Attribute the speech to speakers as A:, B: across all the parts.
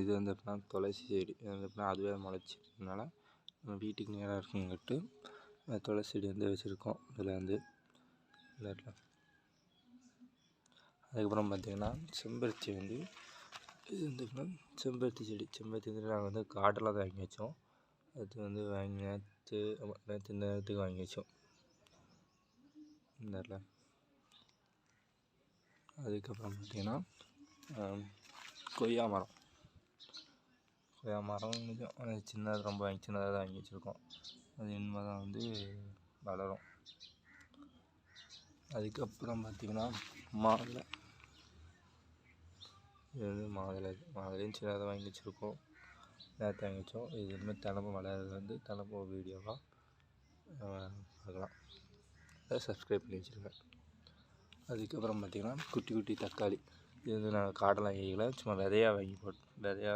A: இது வந்து எப்படின்னா துளசி செடி. இது வந்து எப்படின்னா அதுவே முளைச்சி நம்ம வீட்டுக்கு நேராக இருக்குங்கட்டு அந்த துளசி செடி வந்து வச்சுருக்கோம் இதில் வந்து. இதில் அதுக்கப்புறம் பார்த்திங்கன்னா செம்பருத்தி வந்து இது வந்து எப்படின்னா செம்பருத்தி செடி. செம்பருத்தி வந்து நாங்கள் வந்து காட்டில் தான் வாங்கி வச்சோம். அது வந்து வாங்கி நேற்று நேற்று இந்த நேரத்துக்கு வாங்கி வச்சோம். இந்த இடத்துல அதுக்கப்புறம் பார்த்திங்கன்னா கொய்யா மரம். மரம் கொஞ்சம் அது ரொம்ப வாங்கி சின்னதாக தான் வாங்கி வச்சுருக்கோம். அது இனிமேல் தான் வந்து வளரும். அதுக்கப்புறம் பார்த்திங்கன்னா மாதுளை. இது வந்து மாதுளை மாதுளையும் சின்னதாக வாங்கி வச்சுருக்கோம். நேற்று வாங்கி வச்சோம். இது இனிமேல் தினமும் வளர்றது வந்து தினமும் வீடியோவாக பார்க்கலாம். அதை சப்ஸ்கிரைப் பண்ணி வச்சுருக்கேன் அதுக்கப்புறம் பார்த்திங்கன்னா குட்டி குட்டி தக்காளி. இது வந்து நாங்கள் காடெல்லாம் வைக்கல சும்மா விதையாக வாங்கி போட்டு விதையா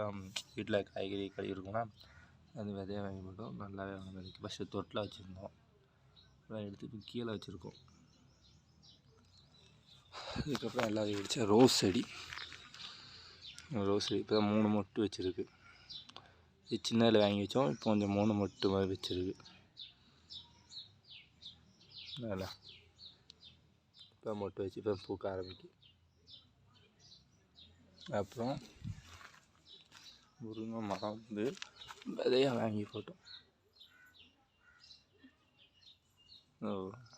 A: வீட்டில் காய்கறி கழுவி இருக்கும்னா அது விதையாக வாங்கி போட்டோம். நல்லாவே வளர்ந்துருக்கு ஃபஸ்ட்டு தொட்டில் வச்சுருந்தோம். அதெல்லாம் எடுத்து இப்போ கீழே வச்சுருக்கோம். அதுக்கப்புறம் எல்லாத்தையும் வச்சா ரோஸ் செடி. ரோஸ் செடி இப்போ தான் மூணு மொட்டு வச்சுருக்கு. இது சின்னதில் வாங்கி வச்சோம். இப்போ கொஞ்சம் மூணு மொட்டு மாதிரி வச்சுருக்கு. நல்லா. இப்போ மொட்டு வச்சு இப்போ பூக்க ஆரம்பிக்கும் அப்புறம் முருங்கை மரம் வந்து விதையாக வாங்கி போட்டோம். ஓ.